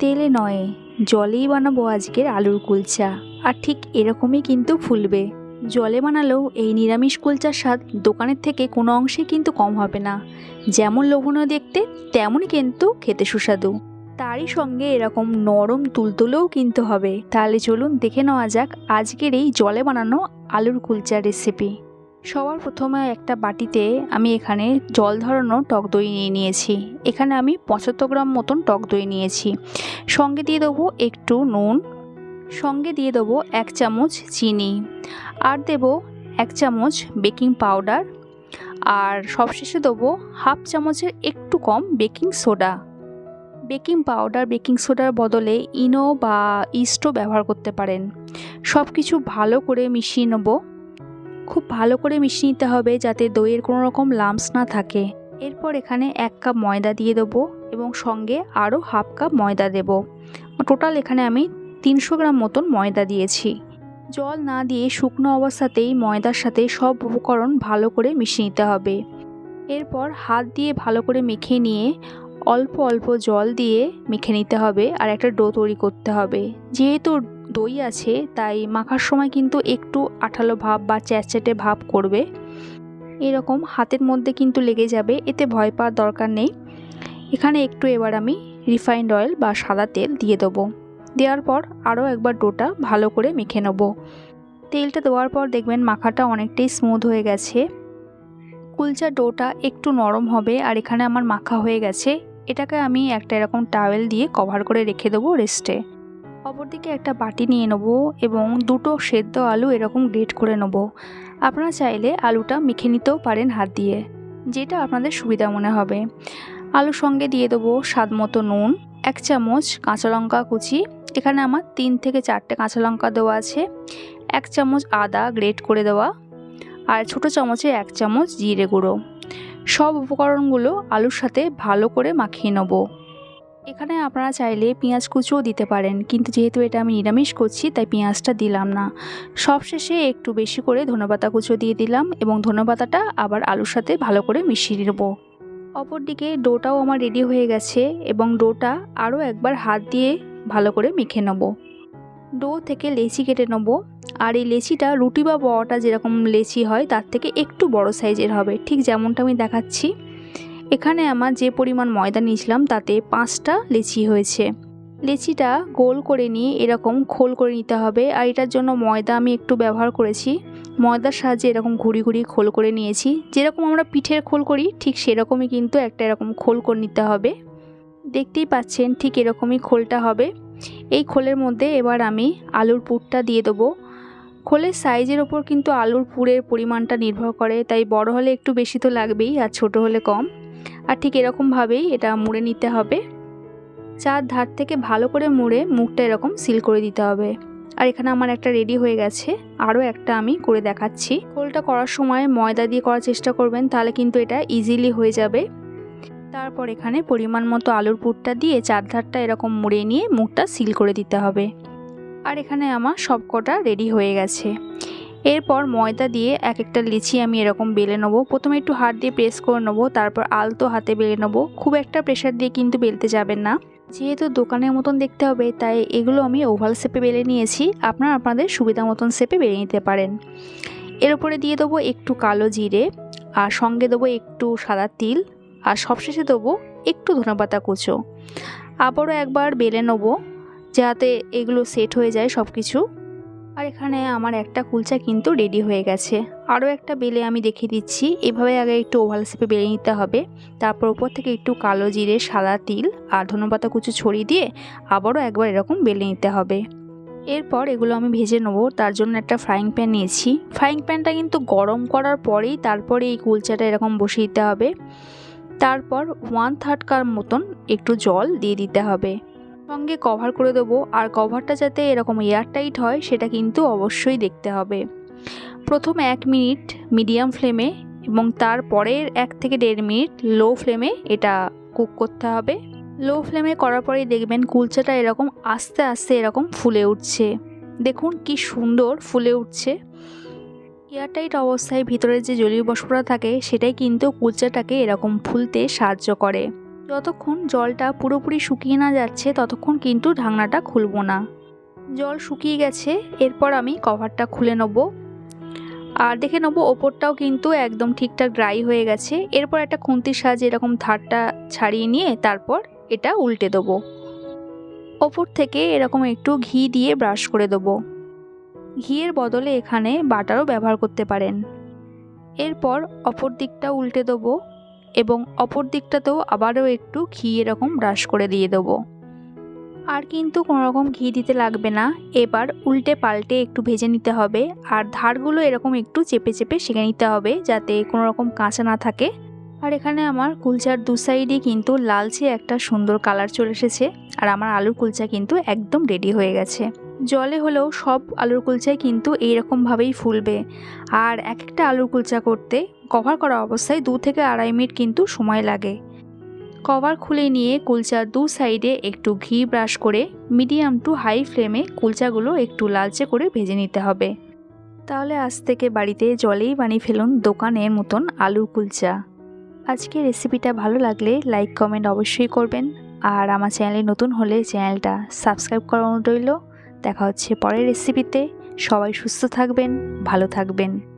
তেলে নয়, জলেই বানাবো আজকের আলুর কুলচা। আর ঠিক এরকমই কিন্তু ফুলবে। জলে বানালেও এই নিরামিষ কুলচার স্বাদ দোকানের থেকে কোনো অংশে কিন্তু কম হবে না। যেমন লোভনীয় দেখতে, তেমনই কিন্তু খেতে সুস্বাদু। তারই সঙ্গে এরকম নরম তুলতুলেও কিন্তু হবে। তাহলে চলুন দেখে নেওয়া যাক আজকের এই জলে বানানো আলুর কুলচার রেসিপি সবার প্রথমে একটা বাটিতে আমি এখানে জল ধরানো টক দই নিয়ে নিয়েছি। এখানে আমি পঁচাত্তর গ্রাম মতন টক দই নিয়েছি। সঙ্গে দিয়ে দেবো একটু নুন, সঙ্গে দিয়ে দেবো এক চামচ চিনি, আর দেব এক চামচ বেকিং পাউডার, আর সবশেষে দেবো হাফ চামচের একটু কম baking soda. Baking powder, baking সোডার বদলে ইনো বা ইস্টও ব্যবহার করতে পারেন। সব কিছু ভালো করে মিশিয়ে নেব। খুব ভালো করে মিশিয়ে নিতে হবে যাতে দইয়ের কোনো রকম লাম্পস না থাকে। এরপর এখানে এক কাপ ময়দা দিয়ে দেবো এবং সঙ্গে আরও হাফ কাপ ময়দা দেব। টোটাল এখানে আমি তিনশো গ্রাম মতন ময়দা দিয়েছি। জল না দিয়ে শুকনো অবস্থাতেই ময়দার সাথে সব উপকরণ ভালো করে মিশিয়ে নিতে হবে। এরপর হাত দিয়ে ভালো করে মেখে নিয়ে অল্প অল্প জল দিয়ে মেখে নিতে হবে আর একটা ডো তৈরি করতে হবে। যেহেতু দই আছে, তাই মাখার সময় কিন্তু একটু আঠালো ভাব বা চ্যাটচ্যাটে ভাব করবে। এরকম হাতের মধ্যে কিন্তু লেগে যাবে, এতে ভয় পাওয়ার দরকার নেই। এখানে একটু এবার আমি রিফাইন্ড অয়েল বা সাদা তেল দিয়ে দেবো। দেওয়ার পর আরও একবার ডোটা ভালো করে মেখে নেব। তেলটা দেওয়ার পর দেখবেন মাখাটা অনেকটাই স্মুথ হয়ে গেছে। কুলচা ডোটা একটু নরম হবে আর এখানে আমার মাখা হয়ে গেছে। এটাকে আমি একটা এরকম টাওয়েল দিয়ে কভার করে রেখে দেবো রেস্টে অপরদিকে একটা বাটি নিয়ে নেব এবং দুটো সেদ্ধ আলু এরকম গ্রেট করে নেব। আপনারা চাইলে আলুটা মেখে নিতেও পারেন হাত দিয়ে, যেটা আপনাদের সুবিধা মনে হবে। আলুর সঙ্গে দিয়ে দেবো স্বাদ মতো নুন, এক চামচ কাঁচা লঙ্কা কুচি, এখানে আমার তিন থেকে চারটে কাঁচা লঙ্কা দেওয়া আছে, এক চামচ আদা গ্রেট করে দেওয়া আর ছোটো চামচে এক চামচ জিরে গুঁড়ো। সব উপকরণগুলো আলুর সাথে ভালো করে মাখিয়ে নেব। এখানে আপনারা চাইলে পেঁয়াজ কুচিও দিতে পারেন, কিন্তু যেহেতু এটা আমি নিরামিষ করছি, তাই পেঁয়াজটা দিলাম না। সবশেষে একটু বেশি করে ধনেপাতা কুচো দিয়ে দিলাম এবং ধনেপাতাটা আবার আলুর সাথে ভালো করে মিশিয়ে নেব। অপরদিকে ডোটাও আমার রেডি হয়ে গেছে এবং ডোটা আরও একবার হাত দিয়ে ভালো করে মেখে নেব। ডো থেকে লেচি কেটে নেব। আর এই লেচিটা রুটি বা বড়াটা যেরকম লেচি হয়, তার থেকে একটু বড় সাইজের হবে। ঠিক যেমনটা আমি দেখাচ্ছি। এখানে আমার যে পরিমাণ ময়দা নিয়েছিলাম, তাতে পাঁচটা লেচি হয়েছে। লেচিটা গোল করে নিয়ে এরকম খোল করে নিতে হবে, আর এটার জন্য ময়দা আমি একটু ব্যবহার করেছি। ময়দার সাহায্যে এরকম ঘুরি ঘুরি খোল করে নিয়েছি। যেরকম আমরা পিঠের খোল করি, ঠিক সেরকমই কিন্তু একটা এরকম খোল করে নিতে হবে। দেখতেই পাচ্ছেন ঠিক এরকমই খোলটা হবে। এই খোলের মধ্যে এবার আমি আলুর পুরটা দিয়ে দেবো। খোলের সাইজের ওপর কিন্তু আলুর পুরের পরিমাণটা নির্ভর করে, তাই বড় হলে একটু বেশি তো লাগবেই আর ছোট হলে কম। আর ঠিক এরকমভাবেই এটা মুড়ে নিতে হবে। চার ধার থেকে ভালো করে মুড়ে মুখটা এরকম সিল করে দিতে হবে। আর এখানে আমার একটা রেডি হয়ে গেছে। আরও একটা আমি করে দেখাচ্ছি। খোলটা করার সময় ময়দা দিয়ে করার চেষ্টা করবেন, তাহলে কিন্তু এটা ইজিলি হয়ে যাবে। তারপর এখানে পরিমাণ মতো আলুর পুরটা দিয়ে চারধারটা এরকম মুড়ে নিয়ে মুখটা সিল করে দিতে হবে। আর এখানে আমার সব কটা রেডি হয়ে গেছে। এরপর ময়দা দিয়ে এক একটা লিচি আমি এরকম বেলে নেব। প্রথমে একটু হাত দিয়ে প্রেস করে নেব, তারপর আলতো হাতে বেলে নেব। খুব একটা প্রেশার দিয়ে কিন্তু বেলতে যাবেন না। যেহেতু দোকানের মতন দেখতে হবে, তাই এগুলো আমি ওভাল শেপে বেলে নিয়েছি। আপনারা আপনাদের সুবিধা মতন শেপে বেলে নিতে পারেন। এর উপরে দিয়ে দেবো একটু কালো জিরে, আর সঙ্গে দেবো একটু সাদা তিল, আর সবশেষে দেবো একটু ধনেপাতা কুচো। আবারও একবার বেলে নেব, যাতে এগুলো সেট হয়ে যায় সব কিছু আর এখানে আমার একটা কুলচা কিন্তু রেডি হয়ে গেছে। আরও একটা বেলে আমি দেখিয়ে দিচ্ছি। এভাবে আগে একটু ওভাল শেপে বেলে নিতে হবে। তারপর উপর থেকে একটু কালো জিরে, সাদা তিল আর ধনেপাতা কুচু ছড়িয়ে দিয়ে আবারও একবার এরকম বেলে নিতে হবে। এরপর এগুলো আমি ভেজে নেব। তার জন্য একটা ফ্রাইং প্যান নিয়েছি। ফ্রাইং প্যানটা কিন্তু গরম করার পরেই তারপরে এই কুলচাটা এরকম বসিয়ে দিতে হবে। তারপর ওয়ান থার্ড কার মতন একটু জল দিয়ে দিতে হবে। সঙ্গে কভার করে দেবো আর কভারটা যাতে এরকম এয়ারটাইট হয়, সেটা কিন্তু অবশ্যই দেখতে হবে। প্রথম এক মিনিট মিডিয়াম ফ্লেমে এবং তারপরের এক থেকে দেড় মিনিট লো ফ্লেমে এটা কুক করতে হবে। লো ফ্লেমে করার পরেই দেখবেন কুলচাটা এরকম আস্তে আস্তে এরকম ফুলে উঠছে। দেখুন কি সুন্দর ফুলে উঠছে। এয়ারটাইট অবস্থায় ভিতরে যে জলীয় বস্পরা থাকে, সেটাই কিন্তু কুলচাটাকে এরকম ফুলতে সাহায্য করে। যতক্ষণ জলটা পুরোপুরি শুকিয়ে না যাচ্ছে, ততক্ষণ কিন্তু ঢাকনাটা খুলবো না। জল শুকিয়ে গেছে, এরপর আমি কভারটা খুলে নেব। আর দেখে নেব ওপরটাও কিন্তু একদম ঠিকঠাক ড্রাই হয়ে গেছে। এরপর একটা খুন্তির সাহায্যে এরকম ধারটা ছাড়িয়ে নিয়ে তারপর এটা উল্টে দেবো। ওপর থেকে এরকম একটু ঘি দিয়ে ব্রাশ করে দেবো। ঘিয়ের বদলে এখানে বাটারও ব্যবহার করতে পারেন। এরপর অপর দিকটা উল্টে দেবো। এবং অপর দিকটাতেও আবারও একটু ঘি এরকম ব্রাশ করে দিয়ে দেবো। আর কিন্তু কোনো রকম ঘি দিতে লাগবে না। এবার উল্টে পাল্টে একটু ভেজে নিতে হবে। আর ধারগুলো এরকম একটু চেপে চেপে সেঁকে নিতে হবে যাতে কোনো রকম কাঁচা না থাকে। আর এখানে আমার কুলচার দু সাইডে কিন্তু লালচে একটা সুন্দর কালার চলে এসেছে। আর আমার আলুর কুলচা কিন্তু একদম রেডি হয়ে গেছে। জলে হলেও সব আলুর কুলচাই কিন্তু এইরকমভাবেই ফুলবে। আর এক একটা আলুর কুলচা করতে কভার করা অবস্থায় দু থেকে আড়াই মিনিট কিন্তু সময় লাগে। কভার খুলে নিয়ে কুলচার দু সাইডে একটু ঘি ব্রাশ করে, মিডিয়াম টু হাই ফ্লেমে কুলচাগুলো একটু লালচে করে ভেজে নিতে হবে। তাহলে আজ থেকে বাড়িতে জলেই বানিয়ে ফেলুন দোকানের মতন আলুর কুলচা। আজকে রেসিপিটা ভালো লাগলে লাইক, কমেন্ট অবশ্যই করবেন। আর আমার চ্যানেলে নতুন হলে চ্যানেলটা সাবস্ক্রাইব করানো রইল। দেখা হচ্ছে পরের রেসিপিতে। সবাই সুস্থ থাকবেন, ভালো থাকবেন।